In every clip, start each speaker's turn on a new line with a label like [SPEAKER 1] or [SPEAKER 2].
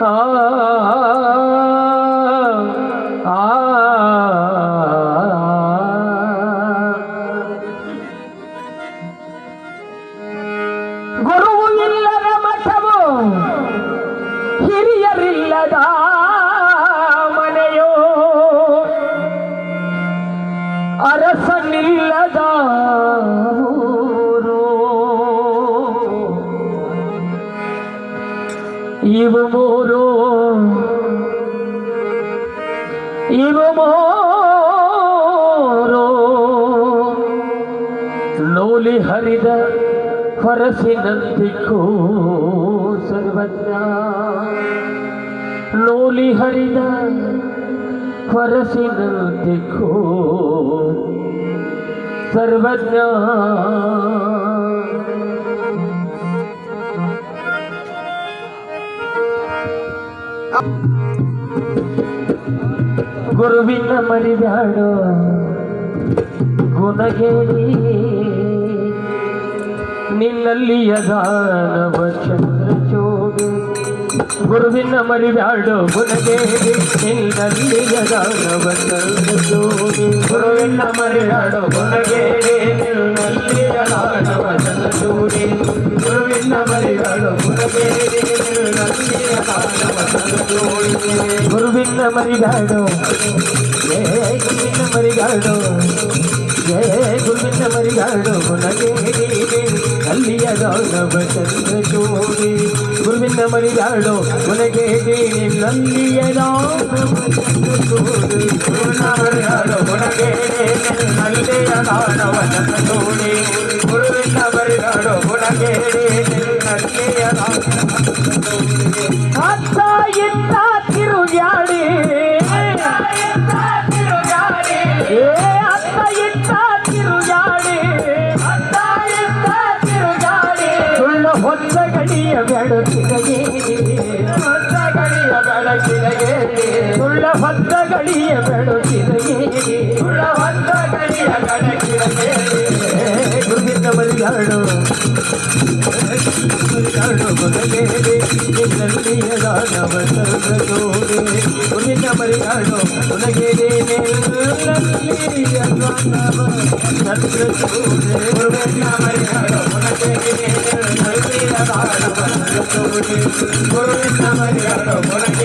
[SPEAKER 1] ah. ಇವು ಮೂರು ಇವು ಮೂರು ಲೋಲಿ ಹರಿದ ಹೊರಸಿನಂತಿಕ್ಕೂ ಸರ್ವಜ್ಞ ಲೋಲಿ ಹರಿದ ಹೊರಸಿನಂತಿಕ್ಕೂ ಸರ್ವಜ್ಞ ಗುರುವಿನ ಮರಿದಾಡೋ. ಗುಣಗೇರಿ. ನಿನ್ನಲ್ಲಿ ಯದಾನವ ಚಂದ್ರಚೂಡಿ ಗುರುವಿನ ಮರಿದಾಡೋ, ಗುಣಗೇರಿ. ನಿನ್ನಲ್ಲಿ ಯದಾನವ ಚಂದ್ರಚೂಡಿ ಗುರುವಿನ ಮರಿದಾಡೋ, ಗುಣಗೇರಿ. ನಿನ್ನಲ್ಲಿ ಯದಾನವ ಚಂದ್ರಚೂಡಿ ಗುರುವಿನ ಮರಿದಾಡೋ ಗುಣಗೇರಿ ನಿನ್ನಲ್ಲಿ ಯದಾನವ ಚಂದ್ರಚೂಡಿ ಗುರುವಿನ ಮರಿದಾಡೋ ಜಯ ಗುರುವಿನ ಮರಿದಾಡೋ ಜಯ ಗುರುವಿನ ಮರಿದಾಡೋ ಗುಣಗೇ ಅಲ್ಲಿಯ ದಾನವ ಚಂದ್ರ ಚೋಡಿ ಗುರುವಿನ ಮರಿದಾಡೋ ಗುಣಗೇ ನಲ್ಲಿಯ ದಾನವ ಚಂದ್ರ ಚೋಡಿ ಗುರುವಿನ ಮರಿದಾಡೋ ಗುಣಗೇ ನಲ್ಲಿಯ ದಾನವ ಚಂದ್ರ ಚೋಡಿ ಗುರುವಿನ ಮರಿದಾಡೋ ಗುಣಗೇ ನಲ್ಲಿಯ ಮರಿಯಾಡು ಗುಣಗೇರಿ ನಿನ್ನಲ್ಲಿಯ ದಾನವ ಸರ್ವದೋಡೆ ಗುರುವಿನ ಮರಿಯಾಡು ಗುಣಗೇರಿ ನಿನ್ನಲ್ಲಿಯ ದಾನವ ಸರ್ವದೋಡೆ ಗುರುವಿನ ಮರಿಯಾಡು ಗುಣಗೇರಿ ನಿನ್ನಲ್ಲಿಯ ದಾನವ ಸರ್ವದೋಡೆ ಗುರುವಿನ ಮರಿಯಾಡು ಗುಣಗೇರಿ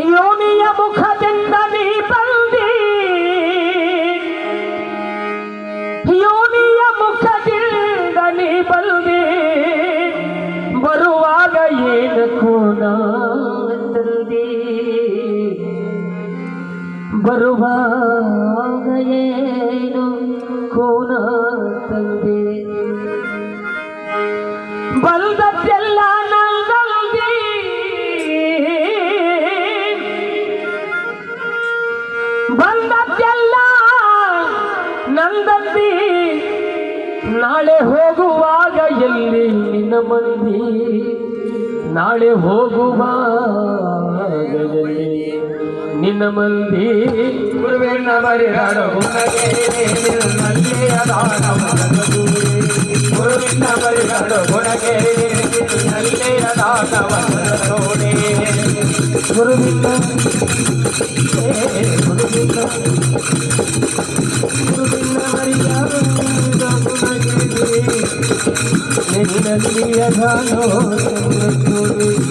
[SPEAKER 1] ಯೋನಿಯ ಮುಖದಿಂದ ನೀ ಬಂದಿ ಯೋನಿಯ ಮುಖದಿಂದ ನೀ ಬಂದಿ ಬರುವಾಗ ಏನು ಕೋನ ತಂದಿ. ಬರುವಾಗ ಏನು ಕೋನ ತಂದೆ. ಬಲ್ದದ್ದೆಲ್ಲ ನಂದದ್ದಿ ನಾಳೆ ಹೋಗುವಾಗ ಎಲ್ಲಿ ನಿನ್ನ ಮಂದಿ? ನಾಳೆ ಹೋಗುವಾಗ ಎಲ್ಲಿ ನಿನ್ನ ಮಂದಿ? ಗುರುವಿನ ನಲ್ಲಿಯ ಗುರುವಿನ ನೋಡಿ ಗುರುವಿನ ಗುರುವಿನ ಗುರುವಿನ ನಿನ್ನಲ್ಲಿಯ ದಾನೋ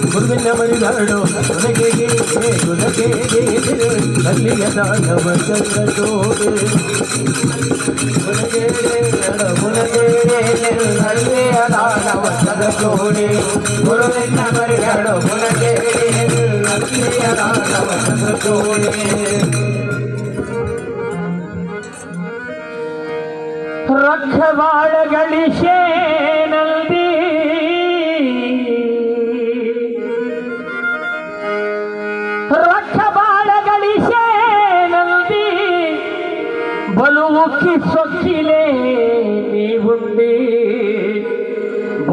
[SPEAKER 1] ಗುರುವಿನ ಮರಿದಾಡೋ ಗುಣಗೆ ಗುಣಗೆ ನಲ್ಲಿಯ ದಾನವ ಚಂದ್ರ ಜೋಡೆ ಗುಣಗೆ ಗುಣಗೆ ನಲ್ಲಿಯ ದಾನವ ಚಂದ್ರ ಜೋಡೆ ಗುರುವಿನ ಮರಿದಾಡೋ ಗುಣಗೆ ನಲ್ಲಿಯ ದಾನವ ಚಂದ್ರ ಜೋಡೆ ರಖವಾಳಗಳಿಶೇನಲ್ದಿ ಬಲು ಉಕ್ಕಿ ಸೊಕ್ಕಿಲೆ ನೀವುಂಡಿ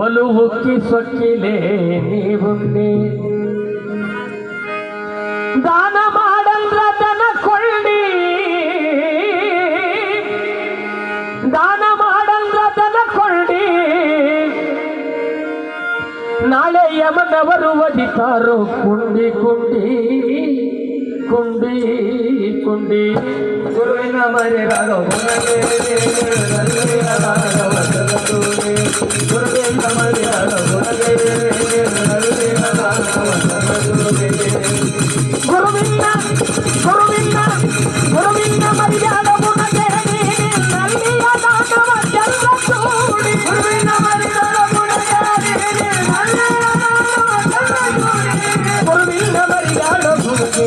[SPEAKER 1] ಒಲು ಉಕ್ಕಿ ಸೊಕ್ಕಿಲೆ ನೀವುಂಡೆ ದಾನ ಮಾಡಲ್ರ ದನ ಕೊಳ್ಳಿ ದಾನ ಮಾಡಲ್ರ ದನ ಕೊಳ್ಳಿ ನಾಳೆ ಯಮನವರು ಒದಿತಾರೋ ಕುಂಡಿ ಕುಂಡಿ ಕುಂಡಿ ಕುಂಡಿ గురువి నమరే భగవనే గురువి నమరే భగవనే గురువింద గురువింద గురువింద మరి జాడమునగే నల్లి అదాతవ జన్మ చూడి గురువింద మరి గురువింద మరి జాడమునగే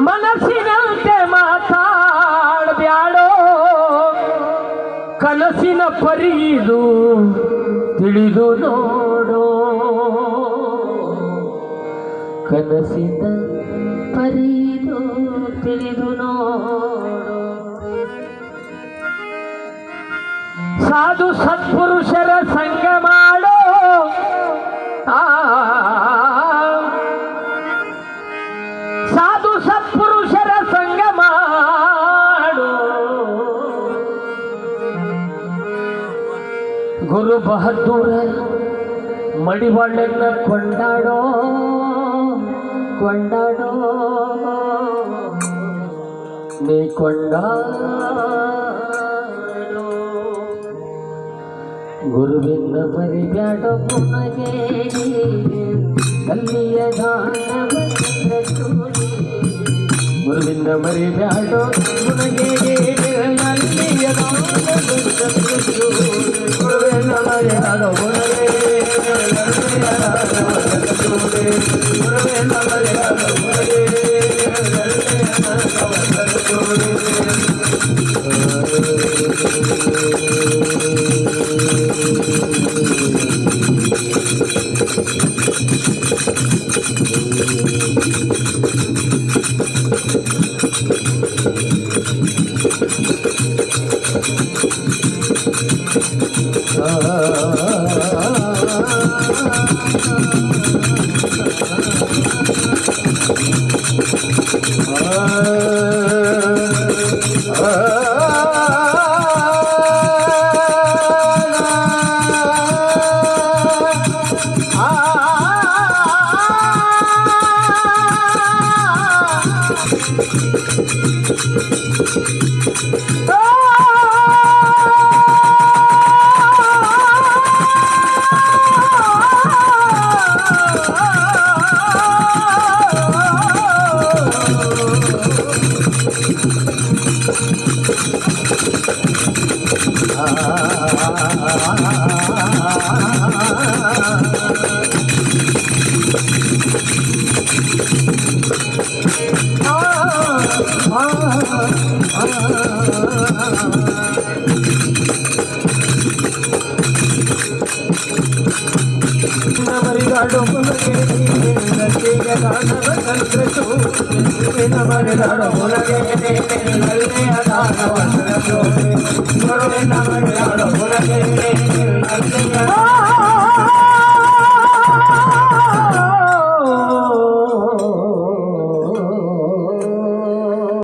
[SPEAKER 1] ಮನಸ್ಸಿನಂತೆ ಮಾತಾಡಬ್ಯಾಡೋ ಕನಸಿನ ಪರಿದು ತಿಳಿದು ನೋಡೋ? ಕನಸಿನ ಪರಿದು ತಿಳಿದು ನೋಡೋ? ಸಾಧು ಸತ್ಪುರುಷರ ಸಂಗ ಗುರು ಬಹದ್ದೂರ ಮಡಿವಾಳನ್ನ ಕೊಂಡಾಡೋ ಕೊಂಡಾಡೋ. ನೀ ಕೊಂಡಾಡೋ. ಗುರುವಿನ ಬರಿಬ್ಯಾಡ ಪುನಗೆ ಕಲ್ಲಿಯ ಗುರುವಿಂದ ಮರಿಬ್ಯಾಡ ಪುನಗೆ ಕಲ್ಲಿಯ ದಾನವ ಚಂದ್ರಚೂಡಿ. Oh! ಮರಿದಾಡು ಮುನಗೆ